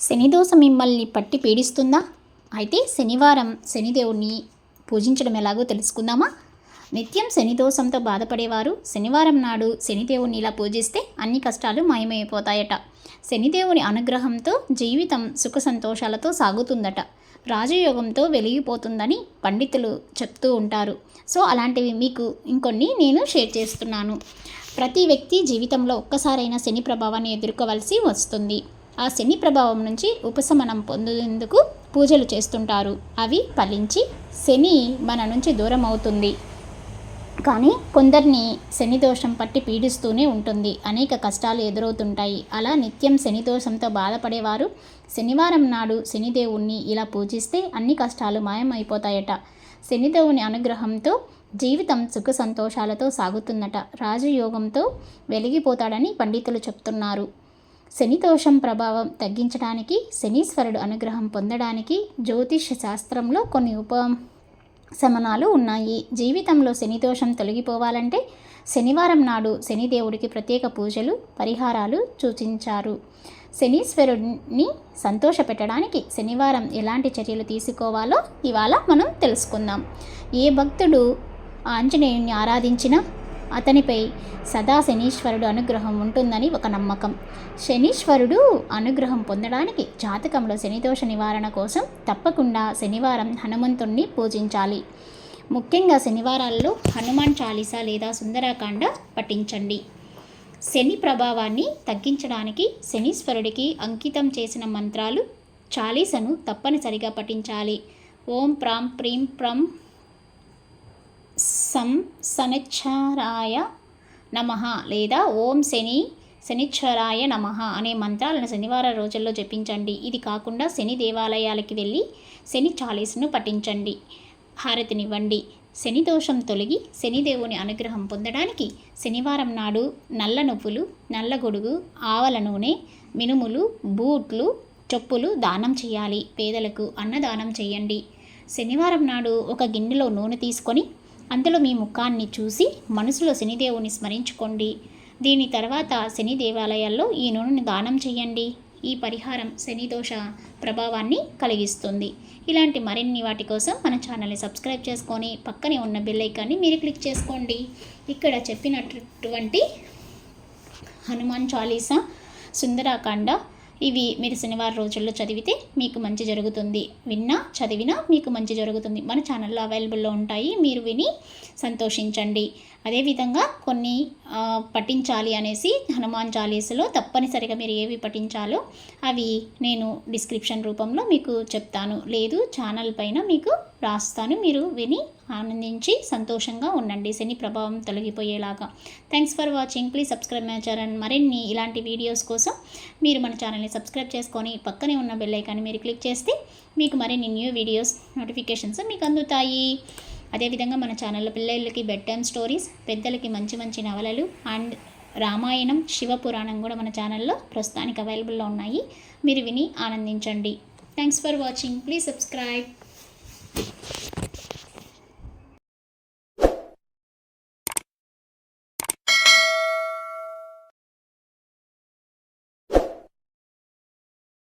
శనిదోష మిమ్మల్ని పట్టి పీడిస్తుందా? అయితే శనివారం శనిదేవుణ్ణి పూజించడం ఎలాగో తెలుసుకుందామా? నిత్యం శనిదోషంతో బాధపడేవారు శనివారం నాడు శనిదేవుని ఇలా పూజిస్తే అన్ని కష్టాలు మాయమైపోతాయట. శనిదేవుని అనుగ్రహంతో జీవితం సుఖ సంతోషాలతో సాగుతుందట. రాజయోగంతో వెలిగిపోతుందని పండితులు చెప్తూ ఉంటారు. సో అలాంటివి మీకు ఇంకొన్ని నేను షేర్ చేస్తున్నాను. ప్రతి వ్యక్తి జీవితంలో ఒక్కసారైనా శని ప్రభావాన్ని ఎదుర్కోవలసి వస్తుంది. ఆ శని ప్రభావం నుంచి ఉపశమనం పొందేందుకు పూజలు చేస్తుంటారు. అవి ఫలించి శని మన నుంచి దూరం అవుతుంది. కానీ కొందరిని శని దోషం పట్టి పీడిస్తూనే ఉంటుంది. అనేక కష్టాలు ఎదురవుతుంటాయి. అలా నిత్యం శని దోషంతో బాధపడేవారు శనివారం నాడు శనిదేవుణ్ణి ఇలా పూజిస్తే అన్ని కష్టాలు మాయమైపోతాయట. శనిదేవుని అనుగ్రహంతో జీవితం సుఖ సంతోషాలతో సాగుతుందట. రాజయోగంతో వెలిగిపోతాడని పండితులు చెప్తున్నారు. శనితోషం ప్రభావం తగ్గించడానికి శనీశ్వరుడు అనుగ్రహం పొందడానికి జ్యోతిష శాస్త్రంలో కొన్ని ఉప శమనాలు ఉన్నాయి. జీవితంలో శనిదోషం తొలగిపోవాలంటే శనివారం నాడు శనిదేవుడికి ప్రత్యేక పూజలు పరిహారాలు సూచించారు. శనీశ్వరుడిని సంతోషపెట్టడానికి శనివారం ఎలాంటి చర్యలు తీసుకోవాలో ఇవాళ మనం తెలుసుకుందాం. ఏ భక్తుడు ఆంజనేయుని ఆరాధించినా అతనిపై సదా శనీశ్వరుడు అనుగ్రహం ఉంటుందని ఒక నమ్మకం. శనీశ్వరుడు అనుగ్రహం పొందడానికి జాతకంలో శనిదోష నివారణ కోసం తప్పకుండా శనివారం హనుమంతుణ్ణి పూజించాలి. ముఖ్యంగా శనివారాల్లో హనుమాన్ చాలీస లేదా సుందరాకాండ పఠించండి. శని ప్రభావాన్ని తగ్గించడానికి శనీశ్వరుడికి అంకితం చేసిన మంత్రాలు చాలీసను తప్పనిసరిగా పఠించాలి. ఓం ప్రాం ప్రీం ప్రం సం శనిచ్చరాయ నమ లేదా ఓం శని శనిచ్చరాయ నమ అనే మంత్రాలను శనివారం రోజుల్లో జపించండి. ఇది కాకుండా శని దేవాలయాలకి వెళ్ళి శని చాలీసును పఠించండి. హారతినివ్వండి. శని దోషం తొలగి శనిదేవుని అనుగ్రహం పొందడానికి శనివారం నాడు నల్ల నువ్వులు నల్ల గొడుగు ఆవల నూనె మినుములు బూట్లు చొప్పులు దానం చేయాలి. పేదలకు అన్నదానం చేయండి. శనివారం నాడు ఒక గిన్నెలో నూనె తీసుకొని అందులో మీ ముఖాన్ని చూసి మనసులో శనిదేవుని స్మరించుకోండి. దీని తర్వాత శని దేవాలయాల్లో ఈ నూనెను దానం చేయండి. ఈ పరిహారం శని దోష ప్రభావాన్ని కలిగిస్తుంది. ఇలాంటి మరిన్ని వాటి కోసం మన ఛానల్ని సబ్స్క్రైబ్ చేసుకొని పక్కనే ఉన్న బెల్ ఐకాన్ని మీరు క్లిక్ చేసుకోండి. ఇక్కడ చెప్పినటువంటి హనుమాన్ చాలీసా సుందరాకాండ ఇవి మీరు శనివారం రోజుల్లో చదివితే మీకు మంచి జరుగుతుంది. విన్నా చదివినా మీకు మంచి జరుగుతుంది. మన ఛానల్లో అవైలబుల్లో ఉంటాయి. మీరు విని సంతోషించండి. అదేవిధంగా కొన్ని పఠించాలి అనేసి హనుమాన్ చాలీసులో తప్పనిసరిగా మీరు ఏవి పఠించాలో అవి నేను డిస్క్రిప్షన్ రూపంలో మీకు చెప్తాను. లేదు ఛానల్ పైన మీకు రాస్తాను. మీరు విని ఆనందించి సంతోషంగా ఉండండి. శని ప్రభావం తొలగిపోయేలాగా. Thanks for watching please subscribe my channel మరిన్ని ఇలాంటి వీడియోస్ కోసం మీరు మన ఛానల్ని సబ్స్క్రైబ్ చేసుకొని పక్కనే ఉన్న బెల్ ఐకాన్ని మీరు క్లిక్ చేస్తే మీకు మరిన్ని న్యూ వీడియోస్ నోటిఫికేషన్స్ మీకు అందుతాయి. అదేవిధంగా మన ఛానల్లో పిల్లలకి బెడ్ టైమ్ స్టోరీస్ పెద్దలకి మంచి మంచి నవలలు అండ్ రామాయణం శివపురాణం కూడా మన ఛానల్లో ప్రస్తుతానికి అవైలబుల్లో ఉన్నాయి. మీరు విని ఆనందించండి. Thanks for watching please subscribe